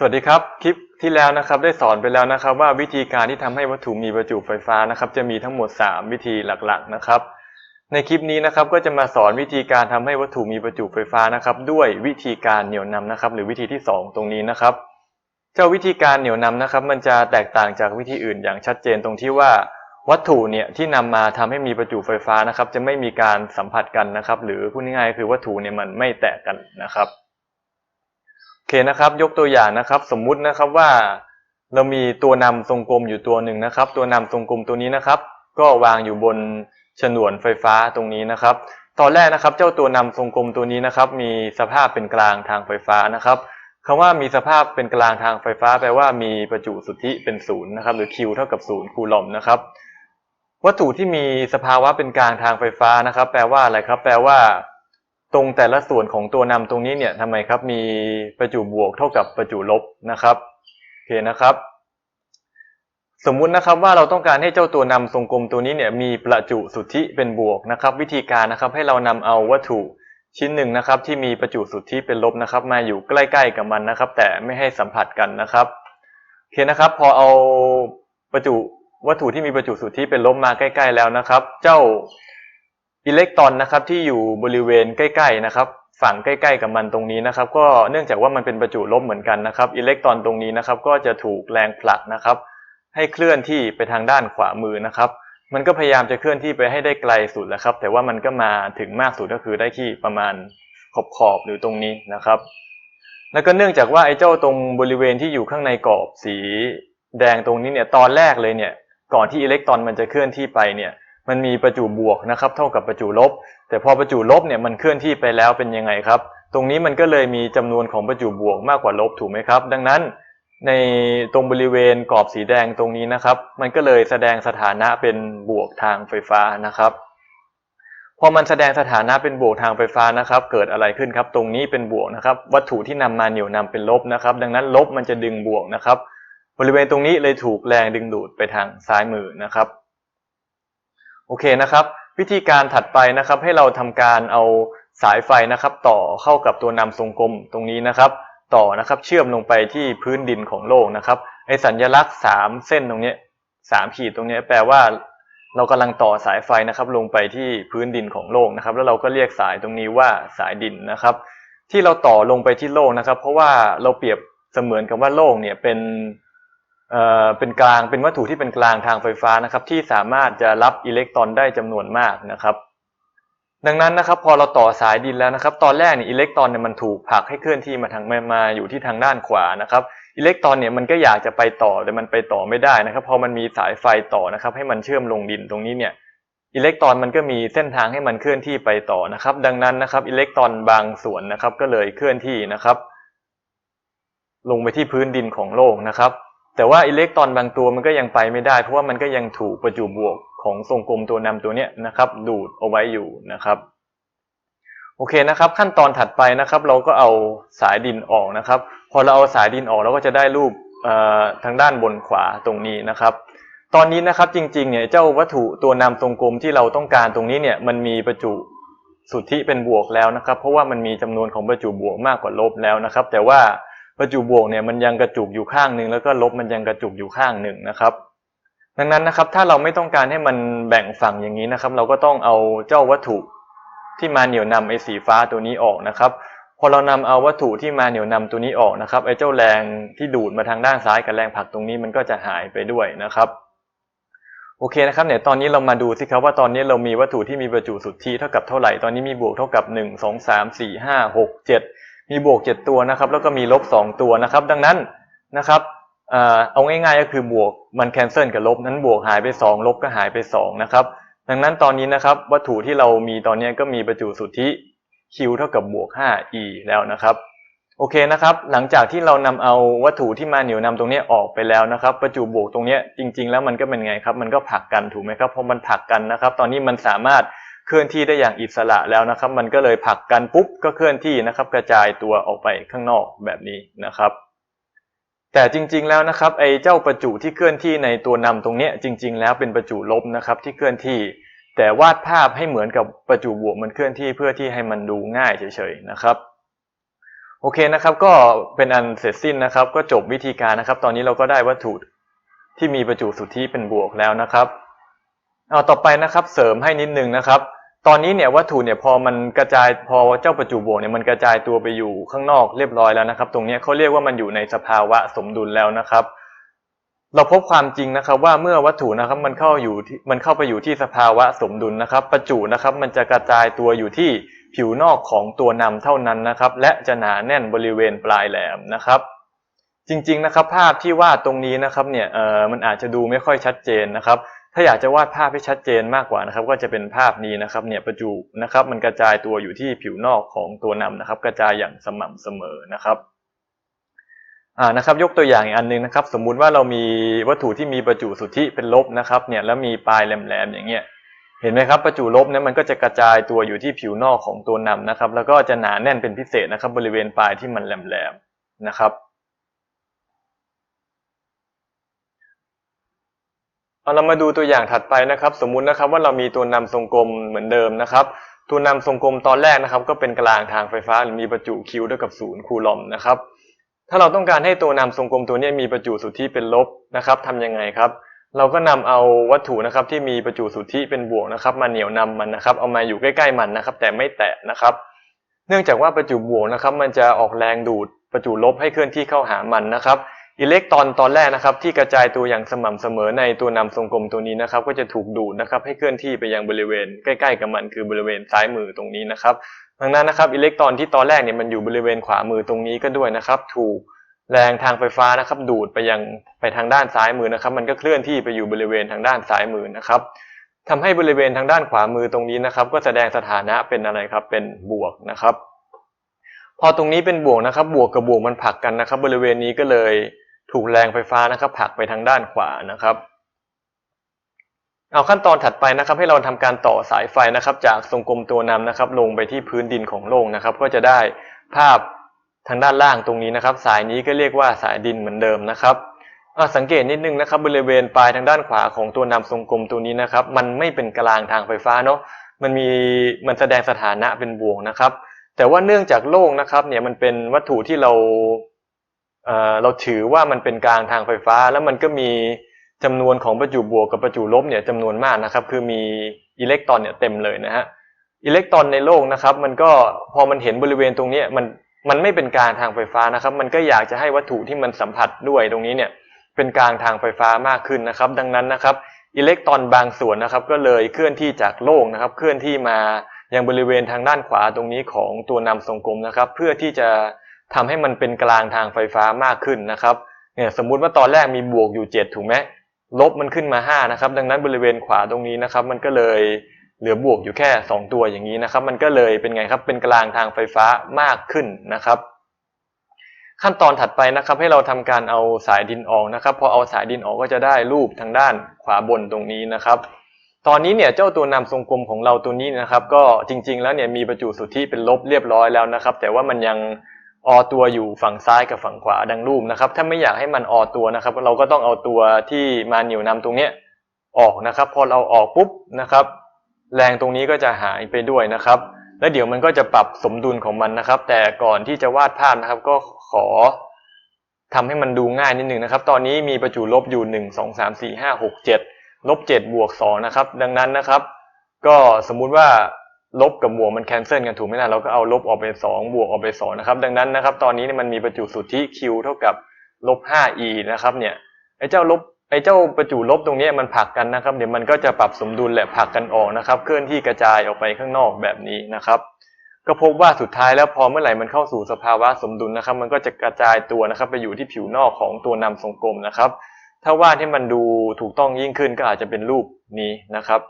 สวัสดีครับ คลิปที่แล้วนะครับได้สอนไปแล้วนะครับ ว่าวิธีการที่ทำให้วัตถุมีประจุไฟฟ้านะครับ จะมีทั้งหมด 3 วิธีหลักๆนะครับ ในคลิปนี้นะครับก็จะมาสอนวิธีการทำให้วัตถุมีประจุไฟฟ้านะครับ ด้วยวิธีการเหนี่ยวนำนะครับ หรือวิธีที่ 2 ตรงนี้นะครับ เจ้าวิธีการเหนี่ยวนำนะครับ มันจะแตกต่างจากวิธีอื่นอย่างชัดเจนตรงที่ว่า วัตถุเนี่ยที่นำมาทำให้มีประจุไฟฟ้านะครับ จะไม่มีการสัมผัสกันนะครับ หรือพูดง่ายๆคือวัตถุเนี่ยมันไม่แตกกันนะครับ เคนะครับ ยกตัวอย่างนะครับ สมมุตินะครับว่าเรามีตัวนำทรงกลมอยู่ตัวหนึ่งนะครับ ตัวนำทรงกลมตัวนี้นะครับ ก็วางอยู่บนฉนวนไฟฟ้าตรงนี้นะครับ ตอนแรกนะครับ เจ้าตัวนำทรงกลมตัวนี้นะครับ มีสภาพเป็นกลางทางไฟฟ้านะครับคำว่ามีสภาพเป็นกลางทางไฟฟ้า แปลว่ามีประจุสุทธิเป็นศูนย์นะครับ หรือ Q เท่ากับศูนย์คูลอมนะครับ วัตถุที่มีสภาวะเป็นกลางทางไฟฟ้านะครับ แปลว่าอะไรครับ แปลว่า ตรงแต่ละส่วนของตัวนำตรงนี้เนี่ยทำไมครับมีประจุบวกเท่ากับประจุลบนะครับโอเคนะครับ สมมุตินะครับว่าเราต้องการให้เจ้าตัวนำทรงกลมตัวนี้เนี่ยมีประจุสุทธิเป็นบวกนะครับ วิธีการนะครับให้เรานำเอาวัตถุชิ้นหนึ่งนะครับที่มีประจุสุทธิเป็นลบนะครับ มาอยู่ใกล้ ๆ กับมันนะครับ แต่ไม่ให้สัมผัสกันนะครับโอเคนะครับ พอเอาประจุวัตถุที่มีประจุสุทธิเป็นลบมาใกล้ ๆ แล้วนะครับ เจ้า อิเล็กตรอนนะครับที่อยู่บริเวณใกล้ๆนะครับ ฝั่งใกล้ๆกับมันตรงนี้นะครับ ก็เนื่องจากว่ามันเป็นประจุลบเหมือนกันนะครับ อิเล็กตรอนตรงนี้นะครับ ก็จะถูกแรงผลักนะครับ ให้เคลื่อนที่ไปทางด้านขวามือนะครับ มันก็พยายามจะเคลื่อนที่ไปให้ได้ไกลสุดแล้วครับ แต่ว่ามันก็มาถึงมากสุดก็คือได้ที่ประมาณขอบขอบหรือตรงนี้นะครับ แล้วก็เนื่องจากว่าไอ้เจ้าตรงบริเวณที่อยู่ข้างในกรอบสีแดงตรงนี้เนี่ยตอนแรกเลยเนี่ยก่อนที่อิเล็กตรอนมันจะเคลื่อนที่ไปเนี่ย มันมีประจุบวกนะครับ เท่ากับประจุลบ แต่พอประจุลบเนี่ยมันเคลื่อนที่ไปแล้วเป็นยังไงครับ ตรงนี้มันก็เลยมีจำนวนของประจุบวกมากกว่าลบถูกไหมครับ ดังนั้นในตรงบริเวณกรอบสีแดงตรงนี้นะครับ มันก็เลยแสดงสถานะเป็นบวกทางไฟฟ้านะครับ พอมันแสดงสถานะเป็นบวกทางไฟฟ้านะครับ เกิดอะไรขึ้นครับ ตรงนี้เป็นบวกนะครับ วัตถุที่นำมาเหนี่ยวนำเป็นลบนะครับ ดังนั้นลบมันจะดึงบวกนะครับ บริเวณตรงนี้เลยถูกแรงดึงดูดไปทางซ้ายมือนะครับ โอเคนะครับ วิธีการถัดไปนะครับให้เราทำการเอาสายไฟนะครับ ต่อเข้ากับตัวนำทรงกลมตรงนี้นะครับ ต่อนะครับเชื่อมลงไปที่พื้นดินของโลกนะครับไอสัญลักษณ์สามเส้นตรงนี้สามขีดตรงนี้แปลว่าเรากำลังต่อสายไฟนะครับ ลงไปที่พื้นดินของโลกนะครับ แล้วเราก็เรียกสายตรงนี้ว่าสายดินนะครับ ที่เราต่อลงไปที่โลกนะครับ เพราะว่าเราเปรียบเสมือนกับว่าโลกเนี่ยเป็น เป็นกลางเป็นวัตถุที่เป็นกลางทางไฟฟ้านะครับ ที่สามารถจะรับอิเล็กตรอนได้จำนวนมากนะครับ ดังนั้นนะครับพอเราต่อสายดินแล้วนะครับ ตอนแรกเนี่ยอิเล็กตรอนเนี่ยมันถูกผลักให้เคลื่อนที่มาทางมามาอยู่ที่ทางด้านขวานะครับอิเล็กตรอนเนี่ยมันก็อยากจะไปต่อแต่มันไปต่อไม่ได้นะครับพอมันมีสายไฟต่อนะครับ ให้มันเชื่อมลงดินตรงนี้เนี่ยอิเล็กตรอนมันก็มีเส้นทางให้มันเคลื่อนที่ไปต่อนะครับ ดังนั้นนะครับ อิเล็กตรอนบางส่วนนะครับ ก็เลยเคลื่อนที่นะครับ ลงไปที่พื้นดินของโลกนะครับ แต่ว่าอิเล็กตรอนบางตัวมันก็ยังไปไม่ได้ เพราะว่ามันก็ยังถูกประจุบวกของทรงกลมตัวนำตัวเนี้ยนะครับ ดูดเอาไว้อยู่นะครับโอเคนะครับ ขั้นตอนถัดไปนะครับ เราก็เอาสายดินออกนะครับ พอเราเอาสายดินออกเราก็จะได้รูปทางด้านบนขวาตรงนี้นะครับ ตอนนี้นะครับจริงๆเนี่ยเจ้าวัตถุตัวนำทรงกลมที่เราต้องการตรงนี้เนี่ยมันมีประจุสุทธิเป็นบวกแล้วนะครับ เพราะว่ามันมีจำนวนของประจุบวกมากกว่าลบแล้วนะครับ แต่ว่า ประจุบวกเนี่ยมันยังกระจุกอยู่ข้างหนึ่งแล้วก็ลบมันยังกระจุกอยู่ข้างหนึ่งนะครับ ดังนั้นนะครับถ้าเราไม่ต้องการให้มันแบ่งฝั่งอย่างนี้นะครับ เราก็ต้องเอาเจ้าวัตถุที่มาเหนี่ยวนำไอ้สีฟ้าตัวนี้ออกนะครับพอเรานำเอาวัตถุที่มาเหนี่ยวนำตัวนี้ออกนะครับไอ้เจ้าแรงที่ดูดมาทางด้านซ้ายกับแรงผลักตรงนี้มันก็จะหายไปด้วยนะครับโอเคนะครับเนี่ยตอนนี้เรามาดูสิครับว่าตอนนี้เรามีวัตถุที่มีประจุสุทธิเท่ากับเท่าไหร่ตอนนี้มีบวกเท่ากับหนึ่งสองสา มีบวกเจ็ดตัวนะครับ แล้วก็มีลบสองตัวนะครับ ดังนั้นนะครับเอาง่ายๆก็คือบวกมันแคนเซิลกับลบนั้นบวกหายไปสองลบก็หายไปสองนะครับดังนั้นตอนนี้นะครับวัตถุที่เรามีตอนนี้ก็มีประจุสุทธิ Q เท่ากับบวก 5e แล้วนะครับโอเคนะครับ หลังจากที่เรานำเอาวัตถุที่มาเหนี่ยวนำตรงนี้ออกไปแล้วนะครับ ประจุบวกตรงนี้จริง ๆ แล้วมันก็เป็นไงครับ มันก็ผลักกันถูกไหมครับเพอมันผลักกันนะครับ ตอนนี้มันสามารถ เคลื่อนที่ได้อย่างอิสระแล้วนะครับ มันก็เลยผลักกันปุ๊บก็เคลื่อนที่นะครับ กระจายตัวออกไปข้างนอกแบบนี้นะครับ แต่จริงๆแล้วนะครับไอ้เจ้าประจุที่เคลื่อนที่ในตัวนำตรงเนี้ยจริง ๆ แล้วเป็นประจุลบนะครับที่เคลื่อนที่ แต่วาดภาพให้เหมือนกับประจุบวกมันเคลื่อนที่เพื่อที่ให้มันดูง่ายเฉยๆนะครับโอเคนะครับก็เป็นอันเสร็จสิ้นนะครับ ก็จบวิธีการนะครับ ตอนนี้เราก็ได้วัตถุที่มีประจุสุทธิเป็นบวกแล้วนะครับเอาต่อไปนะครับเสริมให้นิดนึงนะครับ ตอนนี้เนี่ยวัตถุเนี่ยพอมันกระจายพอเจ้าประจุบวกเนี่ยมันกระจายตัวไปอยู่ข้างนอกเรียบร้อยแล้วนะครับ ตรงนี้เขาเรียกว่ามันอยู่ในสภาวะสมดุลแล้วนะครับ เราพบความจริงนะครับว่าเมื่อวัตถุนะครับมันเข้าอยู่ที่มันเข้าไปอยู่ที่สภาวะสมดุลนะครับ ประจุนะครับมันจะกระจายตัวอยู่ที่ผิวนอกของตัวนำเท่านั้นนะครับ และจะหนาแน่นบริเวณปลายแหลมนะครับจริงๆนะครับภาพที่วาดตรงนี้นะครับเนี่ยเออมันอาจจะดูไม่ค่อยชัดเจนนะครับ ถ้าอยากจะวาดภาพให้ชัดเจนมากกว่านะครับ ก็จะเป็นภาพนี้นะครับเนี่ยประจุนะครับ มันกระจายตัวอยู่ที่ผิวนอกของตัวนำนะครับ กระจายอย่างสม่ำเสมอนะครับอ่านะครับ ยกตัวอย่างอีกอันหนึงนะครับ สมมุติว่าเรามีวัตถุที่มีประจุสุทธิเป็นลบนะครับเนี่ยแล้วมีปลายแหลมๆอย่างเงี้ยเห็นไหมครับประจุลบเนี่ยมันก็จะกระจายตัวอยู่ที่ผิวนอกของตัวนำนะครับ แล้วก็จะหนาแน่นเป็นพิเศษนะครับ บริเวณปลายที่มันแหลมๆนะครับ เอาเรามาดูตัวอย่างถัดไปนะครับ สมมุตินะครับว่าเรามีตัวนำทรงกลมเหมือนเดิมนะครับ ตัวนำทรงกลมตอนแรกนะครับ ก็เป็นกลางทางไฟฟ้าหรือมีประจุคิวเท่ากับศูนย์คูลอมนะครับ ถ้าเราต้องการให้ตัวนำทรงกลมตัวนี้มีประจุสุทธิเป็นลบนะครับทำยังไงครับ เราก็นำเอาวัตถุนะครับที่มีประจุสุทธิเป็นบวกนะครับ มาเหนี่ยวนำมันนะครับ เอามาอยู่ใกล้ๆมันนะครับ แต่ไม่แตะนะครับ เนื่องจากว่าประจุบวกนะครับ มันจะออกแรงดูดประจุลบให้เคลื่อนที่เข้าหามันนะครับ อิเล็กตรอนตอนแรกนะครับที่กระจายตัวอย่างสม่ำเสมอในตัวนำทรงกลมตัวนี้นะครับ ก็จะถูกดูดนะครับให้เคลื่อนที่ไปยังบริเวณใกล้ๆกับมันคือบริเวณซ้ายมือตรงนี้นะครับดังนั้นนะครับอิเล็กตรอนที่ตอนแรกเนี่ยมันอยู่บริเวณขวามือตรงนี้ก็ด้วยนะครับ ถูกแรงทางไฟฟ้านะครับดูดไปยังไปทางด้านซ้ายมือนะครับ มันก็เคลื่อนที่ไปอยู่บริเวณทางด้านซ้ายมือนะครับทำให้บริเวณทางด้านขวามือตรงนี้นะครับ ก็แสดงสถานะเป็นอะไรครับเป็นบวกนะครับ พอตรงนี้เป็นบวกนะครับ บวกกับบวกมันผลักกันนะครับ บริเวณนี้ก็เลย ถูกแรงไฟฟ้านะครับผลักไปทางด้านขวานะครับ เอาขั้นตอนถัดไปนะครับ ให้เราทำการต่อสายไฟนะครับ จากทรงกลมตัวนำนะครับ ลงไปที่พื้นดินของโลกนะครับ ก็จะได้ภาพทางด้านล่างตรงนี้นะครับ สายนี้ก็เรียกว่าสายดินเหมือนเดิมนะครับสังเกตนิดนึงนะครับบริเวณปลายทางด้านขวาของตัวนำทรงกลมตัวนี้นะครับ มันไม่เป็นกลางทางไฟฟ้าเนาะมันมีมันแสดงสถานะเป็นบวกนะครับ แต่ว่าเนื่องจากโลกนะครับเนี่ยมันเป็นวัตถุที่เรา เเราถือว่ามันเป็นกลางทางไฟฟ้า แล้วมันก็มีจำนวนของประจุบวกกับประจุลบเนี่ยจำนวนมากนะครับ คือมีอิเล็กตรอนเนี่ยเต็มเลยนะฮะอิเล็กตรอนในโลกนะครับ มันก็พอมันเห็นบริเวณตรงนี้มันมันไม่เป็นกลางทางไฟฟ้านะครับ มันก็อยากจะให้วัตถุที่มันสัมผัสด้วยตรงนี้เนี่ยเป็นกลางทางไฟฟ้ามากขึ้นนะครับ ดังนั้นนะครับ อิเล็กตรอนบางส่วนนะครับ ก็เลยเคลื่อนที่จากโลกนะครับ เคลื่อนที่มายังบริเวณทางด้านขวาตรงนี้ของตัวนำทรงกลมนะครับ เพื่อที่จะ ทำให้มันเป็นกลางทางไฟฟ้ามากขึ้นนะครับเนี่ยสมมุติว่าตอนแรกมีบวกอยู่ 7 ถูกไหมลบมันขึ้นมา 5 นะครับ ดังนั้นบริเวณขวาตรงนี้นะครับ มันก็เลยเหลือบวกอยู่แค่ 2 ตัวอย่างนี้นะครับ มันก็เลยเป็นไงครับเป็นกลางทางไฟฟ้ามากขึ้นนะครับ ขั้นตอนถัดไปนะครับ ให้เราทำการเอาสายดินออกนะครับพอเอาสายดินออกก็จะได้รูปทางด้านขวาบนตรงนี้นะครับ ตอนนี้เนี่ยเจ้าตัวนำทรงกลมของเราตัวนี้นะครับ ก็จริง ๆ แล้วเนี่ยมีประจุสุทธิเป็นลบเรียบร้อยแล้วนะครับ แต่ว่ามันยัง ออตัวอยู่ฝั่งซ้ายกับฝั่งขวาดังรูปนะครับ ถ้าไม่อยากให้มันออตัวนะครับ เราก็ต้องเอาตัวที่มาเหนี่ยวนำตรงเนี้ยออกนะครับ พอเราออกปุ๊บนะครับ แรงตรงนี้ก็จะหายไปด้วยนะครับ แล้วเดี๋ยวมันก็จะปรับสมดุลของมันนะครับ แต่ก่อนที่จะวาดภาพนะครับ ก็ขอทำให้มันดูง่ายนิดหนึ่งนะครับ ตอนนี้มีประจุลบอยู่หนึ่งสองสามสี่ห้าหกเจ็ดลบเจ็ดบวกสองนะครับ ดังนั้นนะครับ ก็สมมุติว่า ลบกับบวกมันแคนเซิลกันถูกไหมล่ะเราก็เอาลบออกไปสองบวกออกไปสองนะครับ ดังนั้นนะครับ ตอนนี้เนี่ยมันมีประจุสุทธิ q เท่ากับลบห้า e นะครับเนี่ยไอ้เจ้าลบไอ้เจ้าประจุลบตรงนี้มันผลักกันนะครับ เดี๋ยวมันก็จะปรับสมดุลแหละผลักกันออกนะครับ เคลื่อนที่กระจายออกไปข้างนอกแบบนี้นะครับ ก็พบว่าสุดท้ายแล้วพอเมื่อไหร่มันเข้าสู่สภาวะสมดุลนะครับ มันก็จะกระจายตัวนะครับไปอยู่ที่ผิวนอกของตัวนำทรงกลมนะครับ ถ้าวาดให้มันดูถูกต้องยิ่งขึ้นก็อาจจะเป็นรูปนี้นะครับ